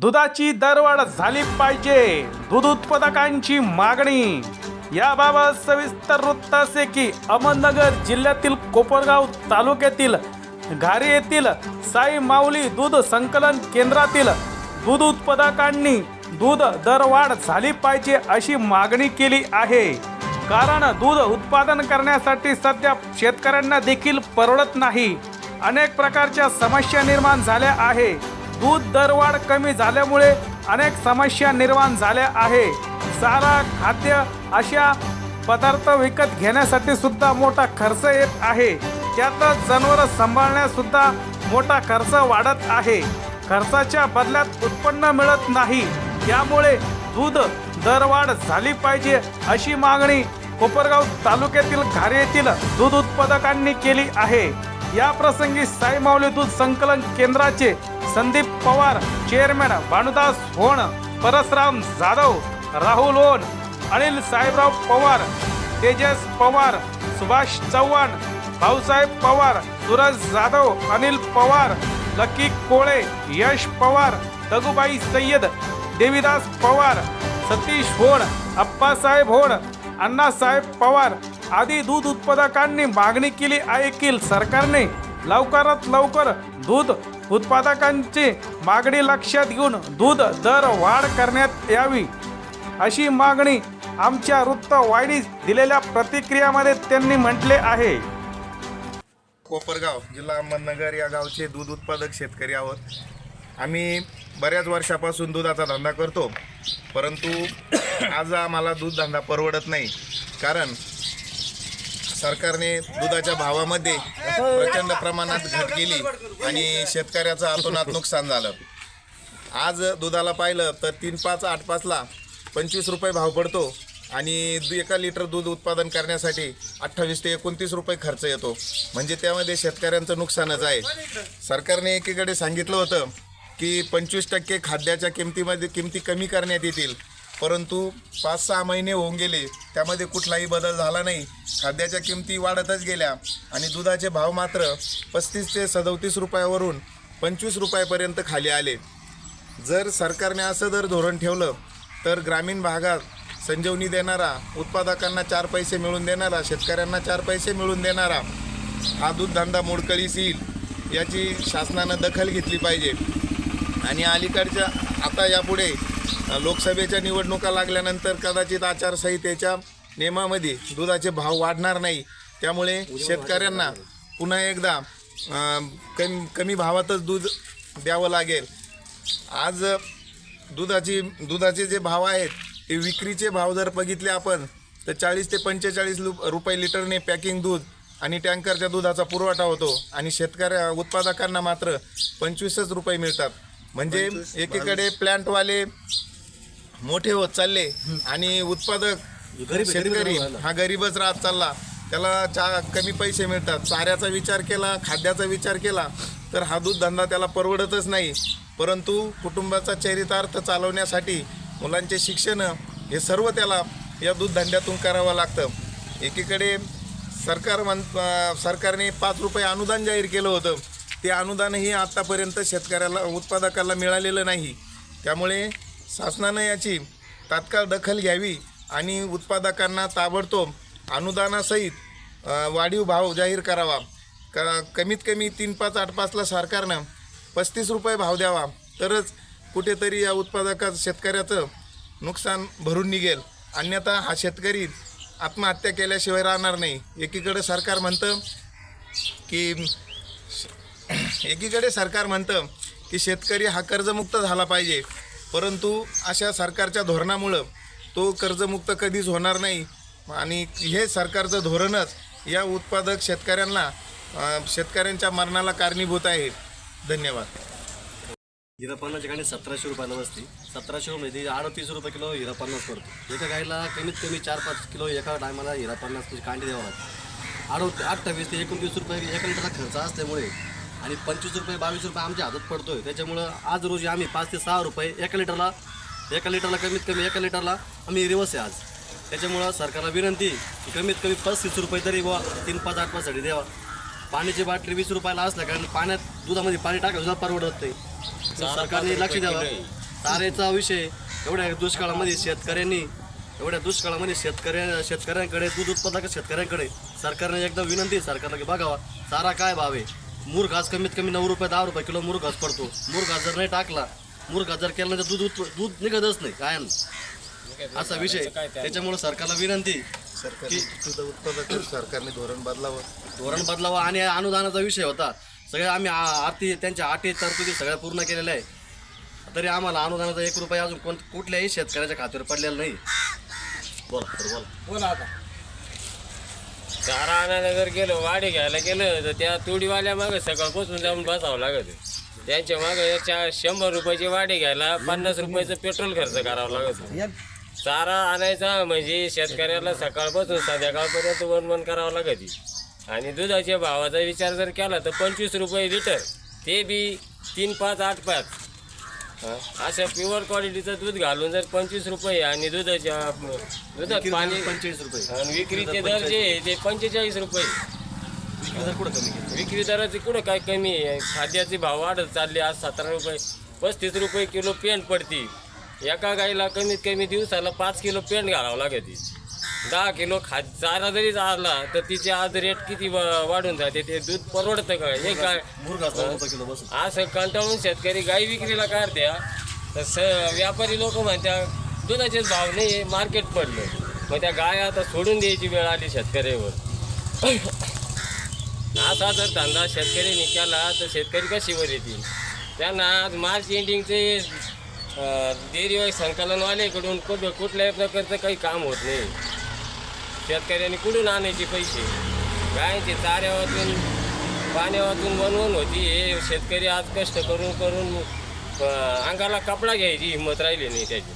दुधाची दरवाढ झाली पाहिजे. दूध उत्पादकांची मागणी. याबाबत सविस्तर वृत्त असे की अहमदनगर जिल्ह्यातील कोपरगाव तालुक्यातील घारी येथील साई माऊली दूध संकलन केंद्रातील दूध उत्पादकांनी दूध दरवाढ झाली पाहिजे अशी मागणी केली आहे. कारण दूध उत्पादन करण्यासाठी सध्या शेतकऱ्यांना देखील परवडत नाही. अनेक प्रकारच्या समस्या निर्माण झाल्या आहे. दूध दरवाढ कमी झाल्यामुळे अनेक समस्या निर्माण झाल्या आहे. चारा खाद्य अशा पदार्थ विकत घेण्यासाठी सुद्धा मोठा खर्च येत आहे. त्यातच जनावरं सांभाळण्यास सुद्धा मोठा खर्च वाढत आहे. खर्चाच्या बदल्यात उत्पन्न मिळत नाही. त्यामुळे दूध दरवाढ झाली पाहिजे अशी मागणी कोपरगाव तालुक्यातील घारे येथील दूध उत्पादकांनी केली आहे. या प्रसंगी साईमाऊली दूध संकलन केंद्राचे Sandeep Pawar chairman Bhanudas Hon Parasram Jadhav Rahul on Anil Sahebrao Pawar Tejas Pawar Subhash Chavan Bhausaheb Pawar Suraj Jadhav Anil Pawar Lucky Kole Yash Pawar Dagubai Sayyad Devidas Pawar Satish Hod Appasaheb होड अण्णासाहेब पवार आदी दूध उत्पादकांनी मागणी केली आहे की सरकारने. लवकरात लवकर दूध उत्पादकांची मागणी लक्षात घेऊन दूध दर वाढ करण्यात यावी. अशी मागणी आमच्या वृत्तवाहिनीस दिलेल्या प्रतिक्रियामध्ये त्यांनी म्हटले आहे. कोपरगाव जिल्हा अहमदनगर या गावचे दूध उत्पादक शेतकरी आहोत. आम्ही बऱ्याच वर्षापासून दुधाचा धंदा करतो. परंतु आज आम्हाला दूध धंदा परवडत नाही. कारण सरकारने दुधाच्या भावामध्ये प्रचंड प्रमाणात घट केली आणि शेतकऱ्याचं आतोनात नुकसान झालं. आज दुधाला पाहिलं तर तीन पाच आठ पाचला पंचवीस रुपये भाव पडतो आणि दु- एका लिटर दूध उत्पादन करण्यासाठी अठ्ठावीस ते एकोणतीस रुपये खर्च येतो. म्हणजे त्यामध्ये शेतकऱ्यांचं नुकसानच आहे. सरकारने एकीकडे सांगितलं होतं की पंचवीस टक्के खाद्याच्या किमतीमध्ये किमती कमी करण्यात येतील. परंतु पाच सहा महिने होऊन गेले त्यामध्ये कुठलाही बदल झाला नाही. खाद्याच्या किमती वाढतच गेल्या आणि दुधाचे भाव मात्र पस्तीस ते सदोतीस रुपयावरून पंचवीस रुपयापर्यंत खाली आले. जर सरकारने असं जर धोरण ठेवलं तर ग्रामीण भागात संजीवनी देणारा उत्पादकांना चार पैसे मिळून देणारा शेतकऱ्यांना चार पैसे मिळून देणारा हा दूधधंदा मोडकळीस येईल याची शासनानं दखल घेतली पाहिजे. आणि अलीकडच्या आता यापुढे लोकसभेच्या निवडणुका लागल्यानंतर कदाचित आचारसंहितेच्या नियमामध्ये दुधाचे भाव वाढणार नाही. त्यामुळे शेतकऱ्यांना पुन्हा एकदा कमी कमी भावातच दूध द्यावं लागेल. आज दुधाची दुधाचे जे भाव आहेत ते विक्रीचे भाव जर बघितले आपण तर चाळीस ते पंचेचाळीस लु रुपये लिटरने पॅकिंग दूध आणि टँकरच्या दुधाचा पुरवठा होतो आणि शेतकऱ्या उत्पादकांना मात्र पंचवीसच रुपये मिळतात. म्हणजे एकीकडे प्लॅन्टवाले मोठे होत चालले आणि उत्पादक शेतकरी हा गरीबच राहत चालला. त्याला चा कमी पैसे मिळतात. चाऱ्याचा विचार केला खाद्याचा विचार केला तर हा दूध धंदा त्याला परवडतच नाही. परंतु कुटुंबाचा चरितार्थ चालवण्यासाठी मुलांचे शिक्षण हे सर्व त्याला या दूध धंद्यातून करावं लागतं. एकीकडे सरकार म्हण अं, सरकारने पाच रुपये अनुदान जाहीर केलं होतं. ते अनुदानही आत्तापर्यंत शेतकऱ्याला उत्पादकाला मिळालेलं नाही. त्यामुळे शासनानं याची तात्काळ दखल घ्यावी आणि उत्पादकांना ताबडतोब अनुदानासहित वाढीव भाव जाहीर करावा. क कमीत कमी तीन पाच आठ पाचला सरकारनं पस्तीस रुपये भाव द्यावा. तरच कुठेतरी या उत्पादकाचं शेतकऱ्याचं नुकसान भरून निघेल. अन्यथा हा शेतकरी आत्महत्या केल्याशिवाय राहणार नाही. एकीकडे सरकार म्हणतं की एकीकडे सरकार म्हणतं की शेतकरी हा कर्जमुक्त झाला पाहिजे. परंतु अशा सरकारच्या धोरणामुळं तो कर्जमुक्त कधीच होणार नाही. आणि हे सरकारचं धोरणच या उत्पादक शेतकऱ्यांना शेतकऱ्यांच्या मरणाला कारणीभूत आहे. धन्यवाद. हिरा पन्नासची गाडी सतराशे रुपयाला बसते सतराशे रुपये म्हणजे अडतीस रुपये किलो हिरापन्नास पडतो एका गाईला कमीत कमी चार पाच किलो एका टायमाला हिरापन्नास म्हणजे कांडी द्यावं लागते अडो अठ्ठावीस ते एकोणतीस रुपये एका लिटरचा खर्च असल्यामुळे आणि पंचवीस रुपये बावीस रुपये आमच्या हातात पडतोय. त्याच्यामुळं आज रोजी आम्ही पाच ते सहा रुपये एका लिटरला एका लिटरला कमीत कमी एका लिटरला आम्ही रिवर्स आहे आज. त्याच्यामुळं सरकारला विनंती की कमीत कमी पस्तीस रुपये तरी बुवा तीन पाच आठ पाचसाठी द्यावा. पाण्याची बाटली वीस रुपयाला असल्या कारण पाण्यात दुधामध्ये पाणी टाकायला सुद्धा परवडत नाही. सरकारने लक्ष द्यावं. चाऱ्याचा विषय एवढ्या दुष्काळामध्ये शेतकऱ्यांनी एवढ्या दुष्काळामध्ये शेतकऱ्या शेतकऱ्यांकडे दूध उत्पादक शेतकऱ्यांकडे सरकारने एकदा विनंती सरकारला की बघावा चारा काय भाव आहे. मूर घास कमीत कमी नऊ रुपये दहा रुपये किलो मूर घास पडतो. मूर घास जर नाही टाकला मूर घास जर केला नाही तर दूध उत्प- दूध निघतच नाही काय असा विषय. त्याच्यामुळे सरकारला विनंती सरकारी दूध उत्पादक सरकारने धोरण बदलावं. धोरण बदलावं आणि अनुदानाचा विषय होता. सगळे आम्ही आ- आरती त्यांच्या अटी तरतुदी सगळ्या पूर्ण केलेल्या आहे. तरी आम्हाला अनुदानाचा एक रुपया अजून कोण कुठल्याही शेतकऱ्याच्या खात्यावर पडलेला नाही. बोला बोला. बोला आता. चारा आणायला जर गेलो वाडे घ्यायला गेलं तर त्या तुडीवाल्या मागे सकाळपासून जाऊन बसावं लागत त्यांच्या मागे चार शंभर रुपयाचे वाडे घ्यायला पन्नास रुपयाचं पेट्रोल खर्च करावं लागत चारा आणायचा म्हणजे शेतकऱ्याला सकाळपासून संध्याकाळपर्यंत वन वन करावं लागत आणि दुधाच्या भावाचा विचार जर केला तर पंचवीस रुपये लिटर ते बी तीन पाच आठ पाच? अशा प्युअर क्वालिटीचं दूध घालून जर पंचवीस रुपये आणि दुधाच्या दुधात पाणी पंचेचाळीस रुपये. आणि विक्रीचे दर जे आहे ते पंचेचाळीस रुपये. कुठं कमी केली? विक्री दराचे कुठं काय कमी आहे? खाद्याचे भाव वाढत चालले आज सतरा रुपये पस्तीस रुपये किलो पेंट पडती. एका गाईला कमीत कमी दिवसाला पाच किलो पेंट घालावं लागते. दहा किलो खा चारा जरी चालला तर तिचे आज रेट किती वा- वाढून जाते ते दूध परवडतं का? किलो बस. असं कंटाळून शेतकरी गाई विक्रीला काढत्या तर स व्यापारी लोक म्हणत्या दुधाचेच भाव नाही मार्केट पडलं. मग त्या गाय आता सोडून द्यायची वेळ आली शेतकऱ्यावर. असा जर धंदा शेतकऱ्यांनी केला तर शेतकरी कशी वर येतील? त्यांना आज मार्च एंडिंगचे डेअरी संकलनवाल्याकडून कुठ कुठल्याही प्रकारचं काही काम होत नाही. शेतकऱ्यांनी कुठून आणायचे पैसे? गायचे चाऱ्या वाचून पाण्या वाचून बनवून होती. हे शेतकरी आज कष्ट करून करून अंगाला कपडा घ्यायची हिंमत राहिली नाही त्याची.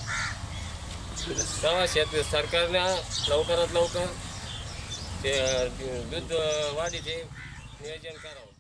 तेव्हा शेत सरकारनं लवकरात लवकर ते दूध वाढीचे नियोजन करावं.